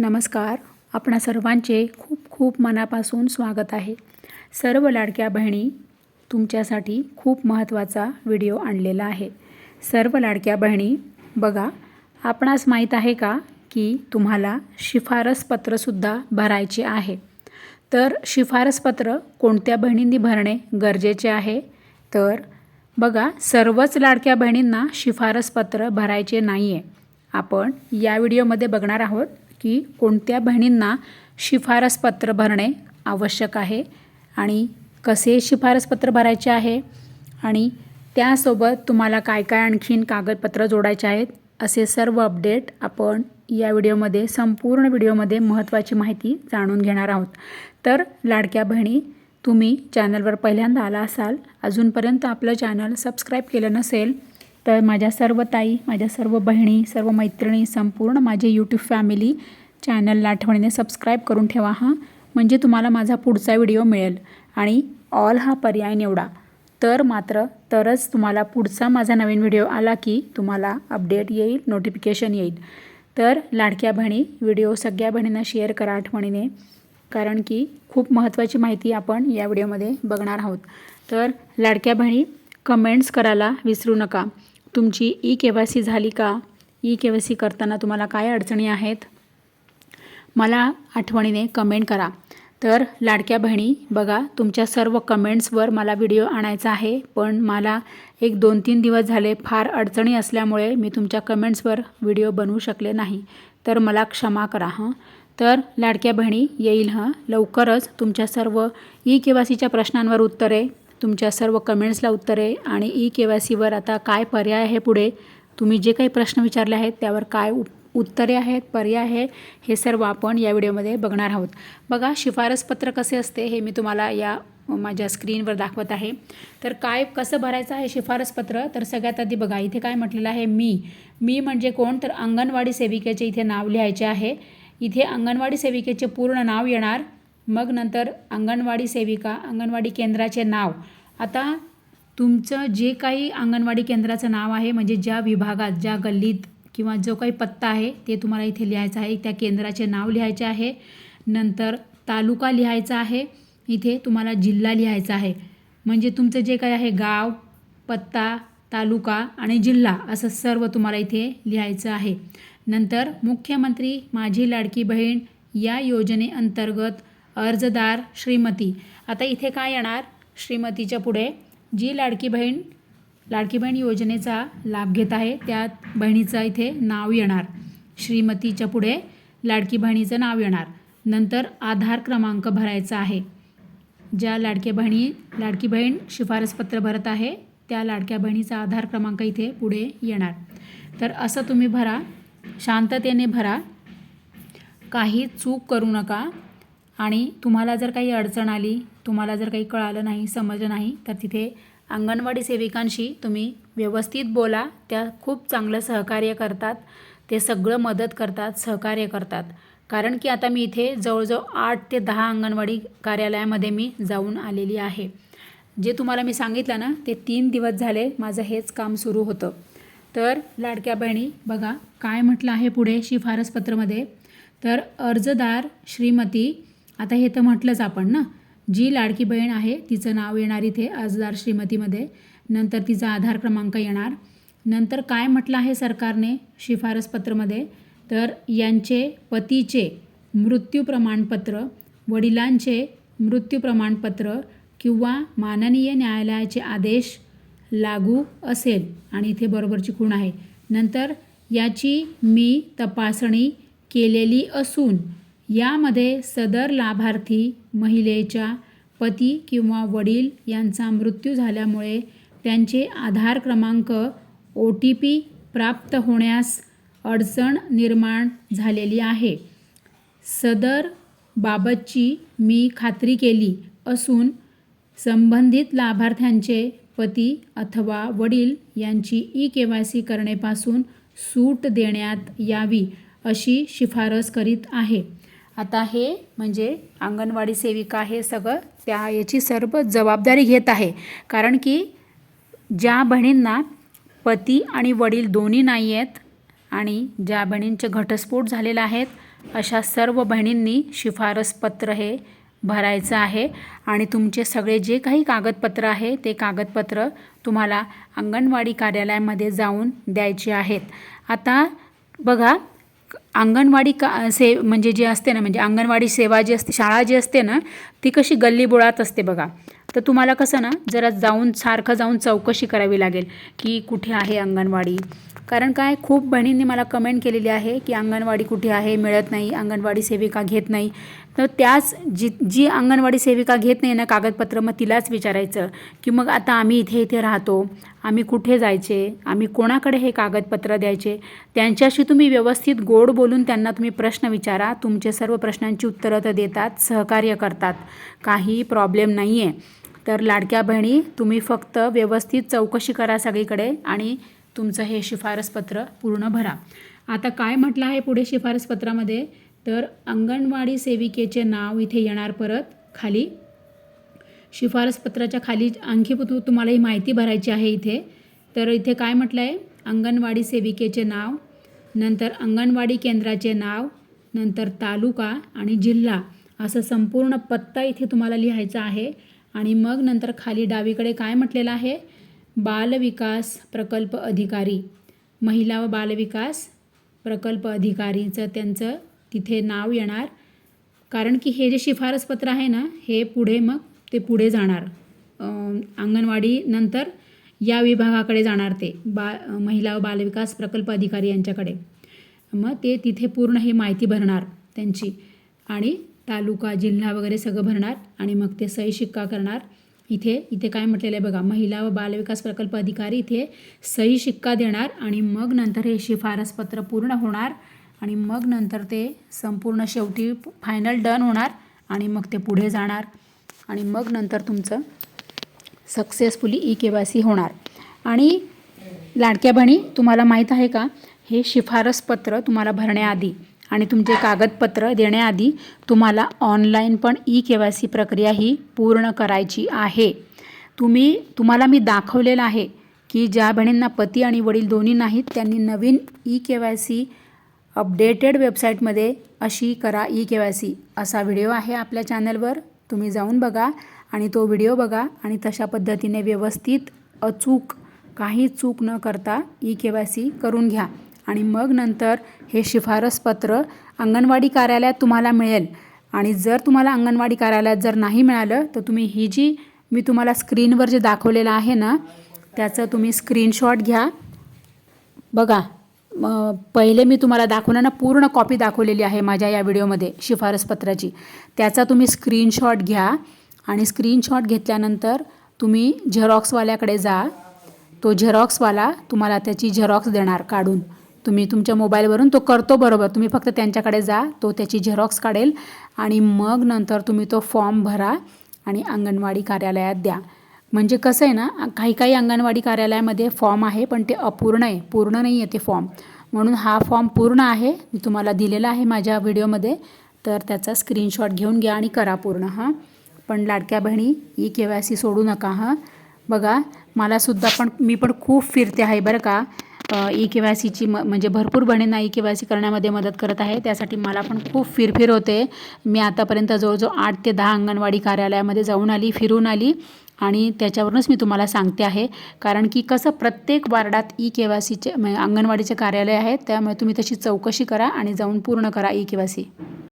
नमस्कार. आपणा सर्वांचे खूप खूप मनापासून स्वागत आहे. सर्व लाडक्या बहिणी तुमच्यासाठी खूप महत्त्वाचा व्हिडिओ आणलेला आहे. सर्व लाडक्या बहिणी बघा आपणास माहीत आहे का की तुम्हाला शिफारस पत्रसुद्धा भरायचे आहे. तर शिफारस पत्र कोणत्या बहिणींनी भरणे गरजेचे आहे? तर बघा सर्वच लाडक्या बहिणींना शिफारस पत्र भरायचे नाही आहे आपण या व्हिडिओमध्ये बघणार आहोत की कोणत्या बहिणींना शिफारसपत्र भरणे आवश्यक आहे आणि कसे शिफारसपत्र भरायचे आहे आणि त्यासोबत तुम्हाला काय काय आणखीन कागदपत्र जोडायचे आहेत असे सर्व अपडेट आपण या व्हिडिओमध्ये संपूर्ण व्हिडिओमध्ये महत्त्वाची माहिती जाणून घेणार आहोत. तर लाडक्या बहिणी तुम्ही चॅनलवर पहिल्यांदा आला असाल अजूनपर्यंत आपलं चॅनल सबस्क्राईब केलं नसेल तर माझ्या सर्व ताई माझ्या सर्व बहिणी सर्व मैत्रिणी संपूर्ण माझे यूट्यूब फॅमिली चॅनलला आठवणीने सबस्क्राईब करून ठेवा हां. म्हणजे तुम्हाला माझा पुढचा व्हिडिओ मिळेल. आणि ऑल हा पर्याय निवडा. तर मात्र तरच तुम्हाला पुढचा माझा नवीन व्हिडिओ आला की तुम्हाला अपडेट येईल नोटिफिकेशन येईल. तर लाडक्या बहिणी व्हिडिओ सगळ्या बहिणींना शेअर करा आठवणीने. कारण की खूप महत्त्वाची माहिती आपण या व्हिडिओमध्ये बघणार आहोत. तर लाडक्या बहिणी कमेंट्स करायला विसरू नका. तुमची ई के वाय सी झाली का? ई के वाय सी करताना तुम्हाला काय अडचणी आहेत? मला आठवणीने कमेंट करा. तर लाडक्या बहिणी बघा तुमच्या सर्व कमेंट्सवर मला व्हिडिओ आणायचा आहे पण मला एक दोन तीन दिवस झाले फार अडचणी असल्यामुळे मी तुमच्या कमेंट्सवर व्हिडिओ बनवू शकले नाही. तर मला क्षमा करा हां. तर लाडक्या बहिणी येईल हां. लवकरच तुमच्या सर्व ई के वाय सीच्या प्रश्नांवर उत्तरे. तुमच्या सर्व कमेंट्सला उत्तरे आणि ई के वाय सीवर आता काय पर्याय आहे पुढे? तुम्ही जे काही प्रश्न विचारले आहेत त्यावर काय उप उत्तरे आहेत पर्याय आहे हे सर्व आपण या व्हिडिओमध्ये बघणार आहोत. बघा शिफारस पत्र कसे असते हे मी तुम्हाला या माझ्या स्क्रीनवर दाखवत आहे. तर काय कसं भरायचं आहे शिफारस पत्र? तर सगळ्यात आधी बघा इथे काय म्हटलेलं आहे? मी. मी म्हणजे कोण? तर अंगणवाडी सेविकेचे इथे नाव लिहायचे आहे. इथे अंगणवाडी सेविकेचे पूर्ण नाव येणार. मग नंतर अंगणवाडी सेविका अंगणवाडी केंद्राचे नाव. आता तुमचं जे काही अंगणवाडी केंद्राचं नाव आहे म्हणजे ज्या विभागात ज्या गल्लीत किंवा जो काही पत्ता आहे ते तुम्हाला इथे लिहायचं आहे. त्या केंद्राचे नाव लिहायचे आहे. नंतर तालुका लिहायचा आहे. इथे तुम्हाला जिल्हा लिहायचा आहे. म्हणजे तुमचं जे काही आहे गाव पत्ता तालुका आणि जिल्हा असं सर्व तुम्हाला इथे लिहायचं आहे. नंतर मुख्यमंत्री माझी लाडकी बहीण या योजनेअंतर्गत अर्जदार श्रीमती. आता इथे काय येणार? श्रीमतीच्या पुढे जी लाडकी बहीण लाडकी बहीण योजनेचा लाभ घेत आहे त्या बहिणीचं इथे नाव येणार. श्रीमतीच्या पुढे लाडकी बहिणीचं नाव येणार. नंतर आधार क्रमांक भरायचा आहे. ज्या लाडक्या बहिणी लाडकी बहीण शिफारसपत्र भरत आहे त्या लाडक्या बहिणीचा आधार क्रमांक इथे पुढे येणार. तर असं तुम्ही भरा शांततेने भरा. काही चूक करू नका. आणि तुम्हाला जर काही अडचण आली तुम्हाला जर काही कळालं नाही समजलं नाही तर तिथे अंगणवाडी सेविकांशी तुम्ही व्यवस्थित बोला. त्या खूप चांगलं सहकार्य करतात. ते सगळं मदत करतात सहकार्य करतात. कारण की आता मी इथे जवळजवळ आठ ते दहा अंगणवाडी कार्यालयामध्ये मी जाऊन आलेली आहे. जे तुम्हाला मी सांगितलं ना ते तीन दिवस झाले माझं हेच काम सुरू होतं. तर लाडक्या बहिणी बघा काय म्हटलं आहे पुढे शिफारसपत्रमध्ये. तर अर्जदार श्रीमती आता हे तर म्हटलंच आपण ना. जी लाडकी बहीण आहे तिचं नाव येणार इथे अर्जदार श्रीमतीमध्ये. नंतर तिचा आधार क्रमांक येणार. नंतर काय म्हटलं आहे सरकारने शिफारसपत्रमध्ये? तर यांचे पतीचे मृत्यू प्रमाणपत्र वडिलांचे मृत्यू प्रमाणपत्र किंवा माननीय न्यायालयाचे आदेश लागू असेल. आणि इथे बरोबरची खूण आहे. नंतर याची मी तपासणी केलेली असून यामध्ये सदर लाभार्थी महिलेच्या पती किंवा वडील यांचा मृत्यू झाल्यामुळे त्यांचे आधार क्रमांक ओ टी पी प्राप्त होण्यास अडचण निर्माण झालेली आहे. सदर बाबतची मी खात्री केली असून संबंधित लाभार्थ्यांचे पती अथवा वडील यांची ई के वाय सी करण्यापासून सूट देण्यात यावी अशी शिफारस करीत आहे. आता हे म्हणजे अंगणवाडी सेविका हे सगळं त्या याची सर्व जबाबदारी घेत आहे. कारण की ज्या बहिणींना पती आणि वडील दोन्ही नाही आहेत आणि ज्या बहिणींचे घटस्फोट झालेला आहेत अशा सर्व बहिणींनी शिफारसपत्र हे भरायचं आहे. आणि तुमचे सगळे जे काही कागदपत्र आहे ते कागदपत्र तुम्हाला अंगणवाडी कार्यालयामध्ये जाऊन द्यायचे आहेत. आता बघा अंगणवाडी का से म्हणजे जी असते ना म्हणजे अंगणवाडी सेवा जी असते शाळा जी असते ना ती कशी गल्लीबोळात असते बघा. तर तुम्हाला कसं ना जरा जाऊन सारखं जाऊन चौकशी करावी लागेल की कुठे आहे अंगणवाडी. कारण काय खूप बहिणींनी मला कमेंट केलेली आहे की अंगणवाडी कुठे आहे मिळत नाही अंगणवाडी सेविका घेत नाही. तर त्याच जी जी अंगणवाडी सेविका घेत नाही ना कागदपत्र मग तिलाच विचारायचं की मग आता आम्ही इथे इथे राहतो. आम्ही कुठे जायचे? आम्ही कोणाकडे हे कागदपत्र द्यायचे? त्यांच्याशी तुम्ही व्यवस्थित गोड बोलून त्यांना तुम्ही प्रश्न विचारा. तुमचे सर्व प्रश्नांची उत्तरं तर देतात सहकार्य करतात. काही प्रॉब्लेम नाही आहे तर लाडक्या बहिणी तुम्ही फक्त व्यवस्थित चौकशी करा सगळीकडे आणि तुमचं हे शिफारसपत्र पूर्ण भरा. आता काय म्हटलं आहे पुढे शिफारसपत्रामध्ये? तर अंगणवाडी सेविकेचे नाव इथे येणार परत. खाली शिफारसपत्राच्या खाली आणखी तुम्हाला ही माहिती भरायची आहे इथे. तर इथे काय म्हटलं आहे अंगणवाडी सेविकेचे नाव नंतर अंगणवाडी केंद्राचे नाव नंतर तालुका आणि जिल्हा. असं संपूर्ण पत्ता इथे तुम्हाला लिहायचा आहे. आणि मग नंतर खाली डावीकडे काय म्हटलेलं आहे? बालविकास प्रकल्प अधिकारी. महिला व बालविकास प्रकल्प अधिकारीचं त्यांचं तिथे नाव येणार. कारण की हे जे शिफारसपत्र आहे ना हे पुढे मग ते पुढे जाणार. अंगणवाडी नंतर या विभागाकडे जाणार ते बा महिला व बालविकास प्रकल्प अधिकारी यांच्याकडे. मग ते तिथे पूर्ण ही माहिती भरणार त्यांची आणि तालुका जिल्हा वगैरे सगळं भरणार आणि मग ते सही शिक्का करणार. इथे इथे काय म्हटलेलं आहे बघा महिला व बालविकास प्रकल्प अधिकारी इथे सही शिक्का देणार आणि मग नंतर हे शिफारसपत्र पूर्ण होणार आणि मग नंतर ते संपूर्ण शेवटी फायनल डन होणार आणि मग ते पुढे जाणार. आणि मग नंतर तुमचं successfully E K Y C होणार. आणि लाडक्या बहिणी तुम्हाला माहीत आहे का? हे शिफारसपत्र तुम्हाला भरण्याआधी आणि तुमचे कागदपत्र देण्याआधी तुम्हाला ऑनलाईन पण ई के वाय सी प्रक्रिया ही पूर्ण करायची आहे. तुम्ही तुम्हाला मी दाखवलेलं आहे की ज्या बहिणींना पती आणि वडील दोन्ही नाहीत त्यांनी नवीन E K Y C updated वेबसाईटमध्ये अशी करा ई के वाय सी असा व्हिडिओ आहे आपल्या चॅनलवर तुम्ही जाऊन बघा आणि तो व्हिडिओ बघा आणि तशा पद्धतीने व्यवस्थित अचूक काही चूक न करता ई के वाय सी करून घ्या. आणि मग नंतर हे शिफारसपत्र अंगणवाडी कार्यालयात तुम्हाला मिळेल. आणि जर तुम्हाला अंगणवाडी कार्यालयात जर नाही मिळालं तर तुम्ही ही जी मी तुम्हाला स्क्रीनवर जे दाखवलेलं आहे ना त्याचं तुम्ही स्क्रीनशॉट घ्या. बघा. पहिले मी तुम्हाला दाखवणं ना पूर्ण कॉपी दाखवलेली आहे माझ्या या व्हिडिओमध्ये शिफारसपत्राची. त्याचा तुम्ही स्क्रीनशॉट घ्या आणि स्क्रीनशॉट घेतल्यानंतर तुम्ही झेरॉक्सवाल्याकडे जा. तो झेरॉक्सवाला तुम्हाला त्याची झेरॉक्स देणार काढून. तुम्ही तुमच्या मोबाईलवरून तो करतो बरोबर. तुम्ही फक्त त्यांच्याकडे जा तो त्याची झेरॉक्स काढेल आणि मग नंतर तुम्ही तो फॉर्म भरा आणि अंगणवाडी कार्यालयात द्या. म्हणजे कसं आहे ना काही काही अंगणवाडी कार्यालयामध्ये फॉर्म आहे पण ते अपूर्ण आहे पूर्ण नाही आहे ते फॉर्म म्हणून हा फॉर्म पूर्ण आहे मी तुम्हाला दिलेला आहे माझ्या व्हिडिओमध्ये. तर त्याचा स्क्रीनशॉट घेऊन घ्या आणि करा पूर्ण हां. पण लाडक्या बहिणी ई के वाय सी सोडू नका हां. बघा मलासुद्धा पण मी पण खूप फिरते आहे बरं का. ई के वाय सीची म म्हणजे भरपूर बहिणींना ई के वाय सी करण्यामध्ये मदत करत आहे. त्यासाठी मला पण खूप फिरफिर होते. मी आतापर्यंत जवळजवळ आठ ते दहा अंगणवाडी कार्यालयामध्ये जाऊन आली फिरून आली. आणि त्याच्यावरूनच मी तुम्हाला सांगते आहे. कारण की कसं प्रत्येक वार्डात ई के वाय सीचे अंगणवाडीचे कार्यालय आहेत त्यामुळे तुम्ही तशी चौकशी करा आणि जाऊन पूर्ण करा ई के वाय सी